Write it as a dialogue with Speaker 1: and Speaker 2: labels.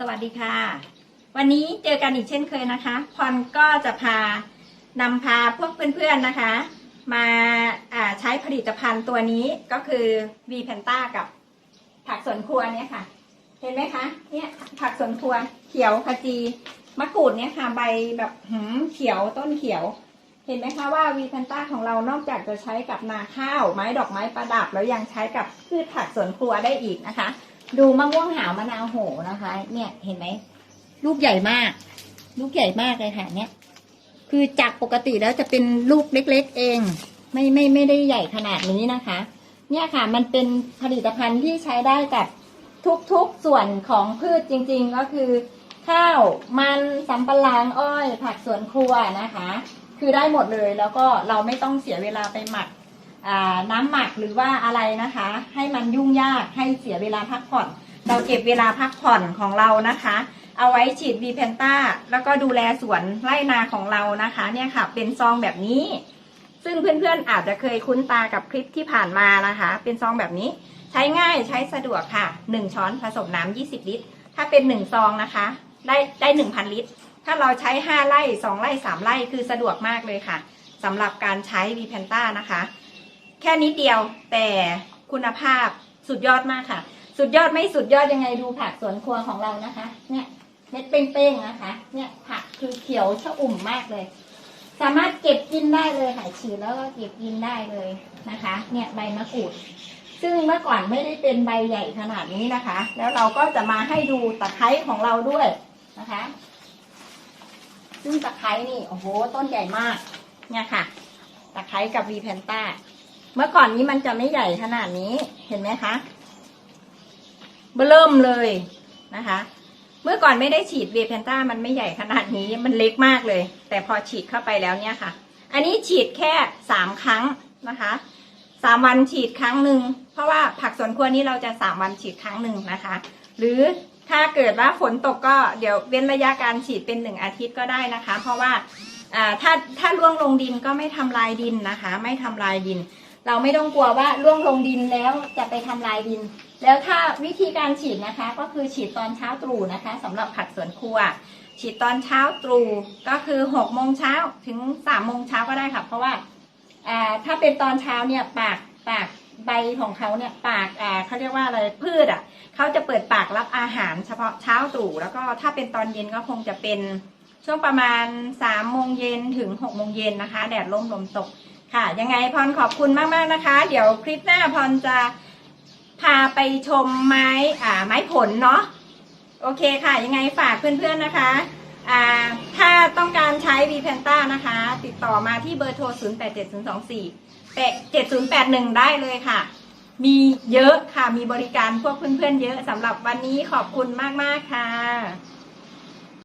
Speaker 1: สวัสดีค่ะ วันนี้เจอกันอีกเช่นเคยนะคะพรก็จะพานำพาพวกเพื่อนๆนะคะ มาาใช้ผลิตภัณฑ์ตัวนี้ก็คือ V p e n t a กับผักสวนครัวเนี่ยค่ะ เห็นไหมคะเนี่ยผักสวนครัวเขียวขจีมะกรูดเนี่ยค่ะใบแบบหืมเขียวต้นเขียว เห็นไหมคะว่าวีแพนต้าของเรานอกจากจะใช้กับนาข้าวไม้ดอกไม้ประดับ แล้วยังใช้กับพืชผักสวนครัวได้อีกนะคะ ดูมะม่วงหาวมะนาวโหนะคะ เนี่ยเห็นไหมลูกใหญ่มาก ลูกใหญ่มากเลยค่ะ เนี่ย คือจากปกติแล้วจะเป็นลูกเล็ก ๆ เอง ไม่ไม่ไม่ได้ใหญ่ขนาดนี้นะคะ เนี่ยค่ะ มันเป็นผลิตภัณฑ์ที่ใช้ได้กับทุกๆส่วนของพืชจริง ๆ ก็คือ ข้าวมันสำปะหลังอ้อย ผักสวนครัวนะคะ คือได้หมดเลยแล้วก็เราไม่ต้องเสียเวลาไปหมัก น้ำหมักหรือว่าอะไรนะคะ ให้มันยุ่งยากให้เสียเวลาพักผ่อน เราเก็บเวลาพักผ่อนของเรานะคะ เอาไว้ฉีดวีเพนต้าแล้วก็ดูแลสวนไร่นาของเรานะคะ เนี่ยค่ะ เป็นซองแบบนี้ ซึ่งเพื่อนๆอาจจะเคยคุ้นตากับคลิปที่ผ่านมานะคะ เป็นซองแบบนี้ ใช้ง่ายใช้สะดวกค่ะ 1 ช้อนผสมน้ำ20 ลิตร ถ้าเป็น 1 ซองนะคะ ได้ได้1,000 ลิตร ถ้าเราใช้ 5 ไร่ 2 ไร่ 3 ไร่คือสะดวกมากเลยค่ะสำหรับการใช้วีแพนต้านะคะ แค่นิดเดียวแต่คุณภาพสุดยอดมากค่ะ สุดยอดไม่สุดยอดยังไงดูผักสวนครัวของเรานะคะ เนี่ยเม็ดเป้งๆนะคะ เนี่ยผักคือเขียวชะอุ่มมากเลย สามารถเก็บกินได้เลยค่ะฉีดแล้วก็เก็บกินได้เลยนะคะ เนี่ยใบมะกรูด ซึ่งเมื่อก่อนไม่ได้เป็นใบใหญ่ขนาดนี้นะคะ แล้วเราก็จะมาให้ดูตะไคร้ของเราด้วยนะคะ ซึ่งตะไคร้นี่โอ้โหต้นใหญ่มาก เนี่ยค่ะ ตะไคร้กับวีแพนต้า เมื่อก่อนนี้มันจะไม่ใหญ่ขนาดนี้ เห็นไหมคะเบิ่มเลยนะคะ เมื่อก่อนไม่ได้ฉีดเวีแพนต้ามันไม่ใหญ่ขนาดนี้ มันเล็กมากเลย แต่พอฉีดเข้าไปแล้วเนี่ยค่ะ อันนี้ฉีดแค่สามครั้งนะคะสามวันฉีดครั้งหนึ่ง เพราะว่าผักสวนครัวนี้เราจะสามวันฉีดครั้งหนึ่งนะคะ หรือถ้าเกิดว่าฝนตกก็เดี๋ยวเว้นระยะการฉีดเป็นหนึ่งอาทิตย์ก็ได้นะคะ เพราะว่าอ่าถ้าถ้าล่วงลงดินก็ไม่ทำลายดินนะคะ ไม่ทำลายดิน เราไม่ต้องกลัวว่าล่วงลงดินแล้วจะไปทำลายดิน แล้วถ้าวิธีการฉีดนะคะ ก็คือฉีดตอนเช้าตรู่นะคะสำหรับผักสวนครัว ฉีดตอนเช้าตรู่ก็คือหกโมงเช้าถึงสามโมงเช้าก็ได้ค่ะ เพราะว่าถ้าเป็นตอนเช้าเนี่ยปากปากใบของเขาเนี่ยปากเขาเรียกว่าอะไรพืชอะเขาจะเปิดปากรับอาหารเฉพาะเช้าตรู่แล้วก็ถ้าเป็นตอนเย็นก็คงจะเป็นช่วงประมาณสามโมงเย็นถึงหกโมงเย็นนะคะ แดดร่มลมตก ค่ะ ยังไงพรขอบคุณมากๆนะคะ เดี๋ยวคลิปหน้าพรจะพาไปชมไม้อ่าไม้ผลเนาะโอเคค่ะ ยังไงฝากเพื่อนๆนะคะอ่าถ้าต้องการใช้ v p e n t a นะคะ ติดต่อมาที่เบอร์โทร 0 8 7 0 2 4 7081 ได้เลยค่ะ มีเยอะค่ะมีบริการพวกเพื่อนๆเยอะสำหรับวันนี้ขอบคุณมากๆค่ะ